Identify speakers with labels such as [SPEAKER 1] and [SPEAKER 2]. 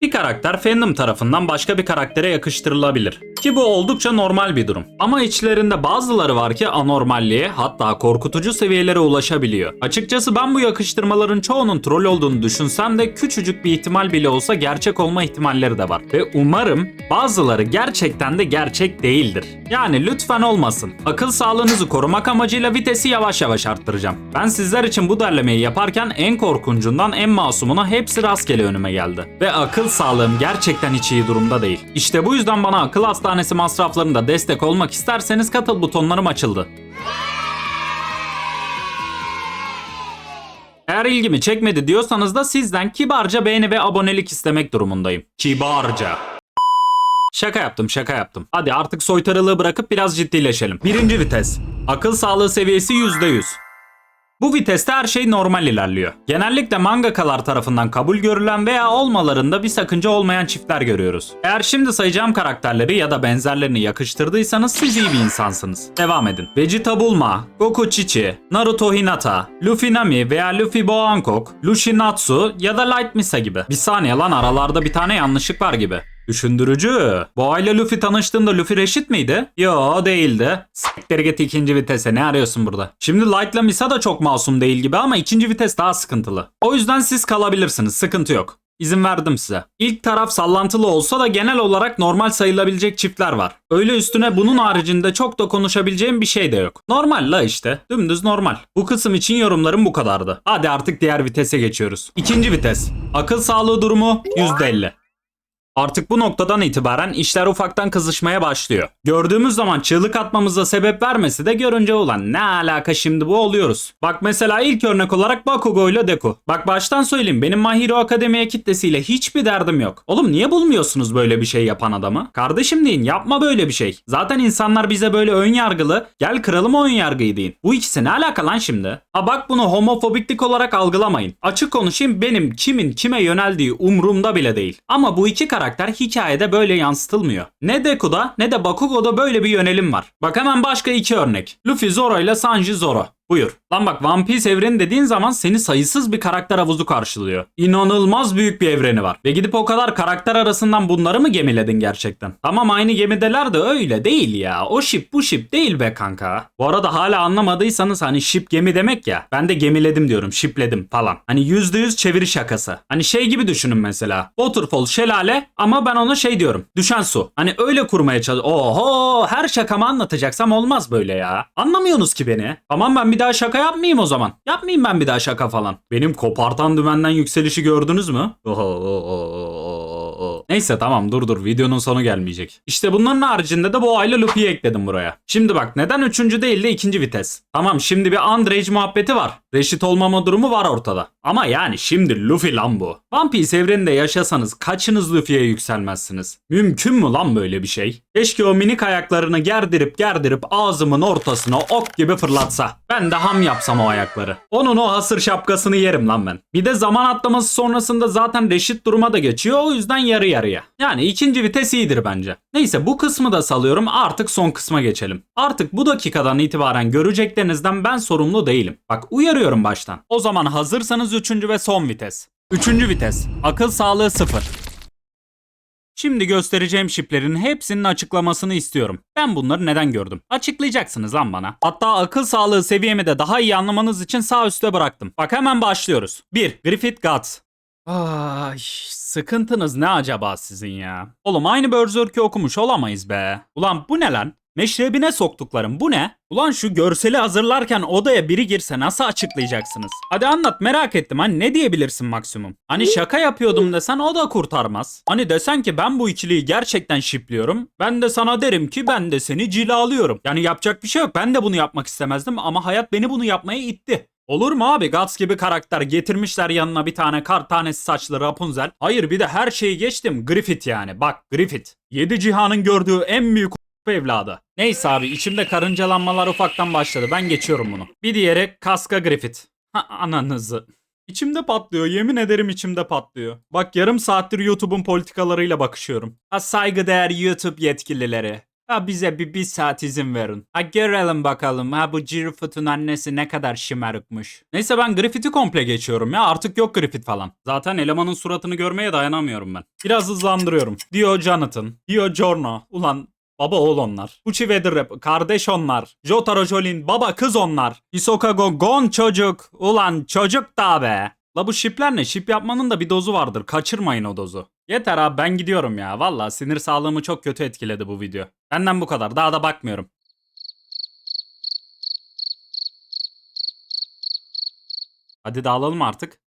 [SPEAKER 1] he Karakter fandom tarafından başka bir karaktere yakıştırılabilir. Ki bu oldukça normal bir durum. Ama içlerinde bazıları var ki anormalliğe hatta korkutucu seviyelere ulaşabiliyor. Açıkçası ben bu yakıştırmaların çoğunun troll olduğunu düşünsem de küçücük bir ihtimal bile olsa gerçek olma ihtimalleri de var. Ve umarım bazıları gerçekten de gerçek değildir. Yani lütfen olmasın. Akıl sağlığınızı korumak amacıyla vitesi yavaş yavaş arttıracağım. Ben sizler için bu derlemeyi yaparken en korkuncundan en masumuna hepsi rastgele önüme geldi. Ve akıl sağlığım gerçekten hiç iyi durumda değil. İşte bu yüzden bana akıl hastanesi masraflarında destek olmak isterseniz katıl butonlarım açıldı. Eğer ilgimi çekmedi diyorsanız da sizden kibarca beğeni ve abonelik istemek durumundayım. Kibarca. Şaka yaptım şaka yaptım. Hadi artık soytarılığı bırakıp biraz ciddileşelim. Birinci vites. Akıl sağlığı seviyesi %100. Bu viteste her şey normal ilerliyor. Genellikle mangakalar tarafından kabul görülen veya olmalarında bir sakınca olmayan çiftler görüyoruz. Eğer şimdi sayacağım karakterleri ya da benzerlerini yakıştırdıysanız siz iyi bir insansınız. Devam edin. Vegeta Bulma, Goku Chichi, Naruto Hinata, Luffy Nami veya Luffy Boa Hancock, Lucy Natsu ya da Light Misa gibi. Bir saniye lan aralarda bir tane yanlışlık var gibi. Düşündürücü. Boğa ile Luffy tanıştığında Luffy reşit miydi? Yo değildi. Siktir git ikinci vitese ne arıyorsun burada? Şimdi Light'la Misa da çok masum değil gibi ama ikinci vites daha sıkıntılı. O yüzden siz kalabilirsiniz sıkıntı yok. İzin verdim size. İlk taraf sallantılı olsa da genel olarak normal sayılabilecek çiftler var. Öyle üstüne bunun haricinde çok da konuşabileceğim bir şey de yok. Normal la işte. Dümdüz normal. Bu kısım için yorumlarım bu kadardı. Hadi artık diğer vitese geçiyoruz. İkinci vites. Akıl sağlığı durumu %50. Artık bu noktadan itibaren işler ufaktan kızışmaya başlıyor. Gördüğümüz zaman çığlık atmamıza sebep vermesi de görünce ulan ne alaka şimdi bu oluyoruz. Bak mesela ilk örnek olarak Bakugo ile Deku. Bak baştan söyleyeyim benim My Hero Academia kitlesiyle hiçbir derdim yok. Oğlum niye bulmuyorsunuz böyle bir şey yapan adamı? Kardeşim deyin yapma böyle bir şey. Zaten insanlar bize böyle ön yargılı gel kıralım ön yargıyı deyin. Bu ikisi ne alaka lan şimdi? Ha bak bunu homofobiklik olarak algılamayın. Açık konuşayım benim kimin kime yöneldiği umurumda bile değil. Ama bu iki karakter hikayede böyle yansıtılmıyor. Ne Deku'da ne de Bakugo'da böyle bir yönelim var. Bak hemen başka iki örnek. Luffy Zoro ile Sanji Zoro. Buyur. Lan bak One Piece evreni dediğin zaman seni sayısız bir karakter havuzu karşılıyor. İnanılmaz büyük bir evreni var. Ve gidip o kadar karakter arasından bunları mı gemiledin gerçekten? Tamam aynı gemideler de öyle değil ya. O ship bu ship değil be kanka. Bu arada hala anlamadıysanız hani ship gemi demek ya. Ben de gemiledim diyorum shipledim falan. Hani %100 çeviri şakası. Hani şey gibi düşünün mesela. Waterfall şelale ama ben ona şey diyorum. Düşen su. Hani öyle kurmaya çalış. Oho her şakamı anlatacaksam olmaz böyle ya. Anlamıyorsunuz ki beni. Tamam ben bir daha şaka yapmayayım o zaman. Yapmayayım ben bir daha şaka falan. Benim kopartan dümenden yükselişi gördünüz mü? Neyse tamam dur dur videonun sonu gelmeyecek. İşte bunların haricinde de bu ayla Luffy'yi ekledim buraya. Şimdi bak neden üçüncü değil de ikinci vites? Tamam şimdi bir Underage muhabbeti var. Reşit olmama durumu var ortada. Ama yani şimdi Luffy lan bu. One Piece evreninde yaşasanız kaçınız Luffy'ye yükselmezsiniz? Mümkün mü lan böyle bir şey? Keşke o minik ayaklarını gerdirip gerdirip ağzımın ortasına ok gibi fırlatsa. Ben de ham yapsam o ayakları. Onun o hasır şapkasını yerim lan ben. Bir de zaman atlaması sonrasında zaten reşit duruma da geçiyor o yüzden yarı yarıya. Yani ikinci vites iyidir bence. Neyse bu kısmı da salıyorum artık son kısma geçelim. Artık bu dakikadan itibaren göreceklerinizden ben sorumlu değilim. Bak uyarıyorum baştan. O zaman hazırsanız üçüncü ve son vites. Üçüncü vites. Akıl sağlığı sıfır. Şimdi göstereceğim şiplerin hepsinin açıklamasını istiyorum. Ben bunları neden gördüm? Açıklayacaksınız lan bana. Hatta akıl sağlığı seviyemi de daha iyi anlamanız için sağ üstte bıraktım. Bak hemen başlıyoruz. 1. Griffith Guts. Ay, sıkıntınız ne acaba sizin ya? Oğlum aynı Berserk'ü okumuş olamayız be. Ulan bu ne lan? Meşrebine soktuklarım bu ne? Ulan şu görseli hazırlarken odaya biri girse nasıl açıklayacaksınız? Hadi anlat merak ettim hani ne diyebilirsin maksimum? Hani şaka yapıyordum desen o da kurtarmaz. Hani desen ki ben bu ikiliyi gerçekten şipliyorum. Ben de sana derim ki ben de seni cilalıyorum. Yani yapacak bir şey yok ben de bunu yapmak istemezdim ama hayat beni bunu yapmaya itti. Olur mu abi Guts gibi karakter getirmişler yanına bir tane kar tanesi saçlı Rapunzel. Hayır bir de her şeyi geçtim Griffith yani bak Griffith. Yedi cihanın gördüğü en büyük evladı. Neyse abi içimde karıncalanmalar ufaktan başladı. Ben geçiyorum bunu. Bir diğeri Kaska Griffith. Ha, ananızı. İçimde patlıyor. Yemin ederim içimde patlıyor. Bak yarım saattir YouTube'un politikalarıyla bakışıyorum. Ha saygıdeğer YouTube yetkilileri. Ha bize bir, bir saat izin verin. Ha görelim bakalım ha bu Jirfoot'un annesi ne kadar şımarıkmış. Neyse ben Griffith'i komple geçiyorum ya artık yok Griffith falan. Zaten elemanın suratını görmeye dayanamıyorum ben. Biraz hızlandırıyorum. Dio Jonathan, Dio Giorno. Ulan Baba oğul onlar. Uchi Weatherrap, kardeş onlar. Jotaro Jolin, baba kız onlar. Hisoka Go, Gon çocuk. Ulan çocuk da be. La bu şipler ne? Şip yapmanın da bir dozu vardır. Kaçırmayın o dozu. Yeter abi ben gidiyorum ya. Valla sinir sağlığımı çok kötü etkiledi bu video. Benden bu kadar. Daha da bakmıyorum. Hadi dağılalım artık.